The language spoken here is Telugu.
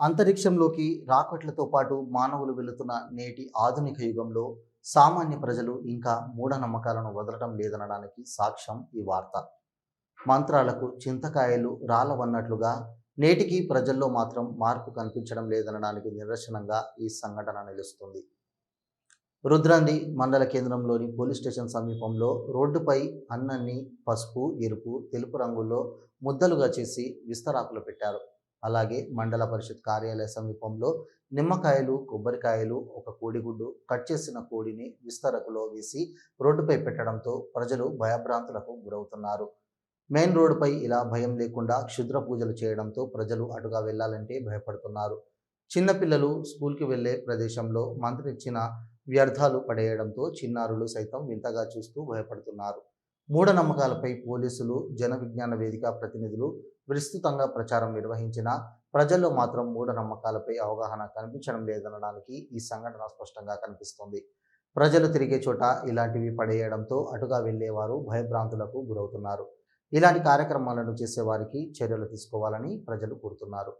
అంతరిక్షంలోకి రాకెట్లతో పాటు మానవులు వెళుతున్న నేటి ఆధునిక యుగంలో సామాన్య ప్రజలు ఇంకా మూఢనమ్మకాలను వదలడం లేదనడానికి సాక్ష్యం ఈ వార్త. మంత్రాలకు చింతకాయలు రాలవన్నట్లుగా నేటికి ప్రజల్లో మాత్రం మార్పు కనిపించడం లేదనడానికి నిదర్శనంగా ఈ సంఘటన నిలుస్తుంది. రుద్రాంది మండల కేంద్రంలోని పోలీస్ స్టేషన్ సమీపంలో రోడ్డుపై అన్నన్ని పసుపు ఎరుపు తెలుపు రంగుల్లో ముద్దలుగా చేసి విస్తరాకులు పెట్టారు. అలాగే మండల పరిషత్ కార్యాలయ సమీపంలో నిమ్మకాయలు కొబ్బరికాయలు ఒక కోడిగుడ్డు కట్ చేసిన కోడిని విస్తరకులో వేసి రోడ్డుపై పెట్టడంతో ప్రజలు భయభ్రాంతులకు గురవుతున్నారు. మెయిన్ రోడ్డుపై ఇలా భయం లేకుండా క్షుద్ర పూజలు చేయడంతో ప్రజలు అటుగా వెళ్ళాలంటే భయపడుతున్నారు. చిన్నపిల్లలు స్కూల్కి వెళ్ళే ప్రదేశంలో మంత్రి ఇచ్చిన వ్యర్థాలు పడేయడంతో చిన్నారులు సైతం వింతగా చూస్తూ భయపడుతున్నారు. మూఢనమ్మకాలపై పోలీసులు జన విజ్ఞాన వేదిక ప్రతినిధులు విస్తృతంగా ప్రచారం నిర్వహించిన ప్రజల్లో మాత్రం మూఢనమ్మకాలపై అవగాహన కనిపించడం లేదనడానికి ఈ సంఘటన స్పష్టంగా కనిపిస్తుంది. ప్రజలు తిరిగే చోట ఇలాంటివి పడేయడంతో అటుగా వెళ్ళేవారు భయభ్రాంతులకు గురవుతున్నారు. ఇలాంటి కార్యక్రమాలను చేసేవారికి చర్యలు తీసుకోవాలని ప్రజలు కోరుతున్నారు.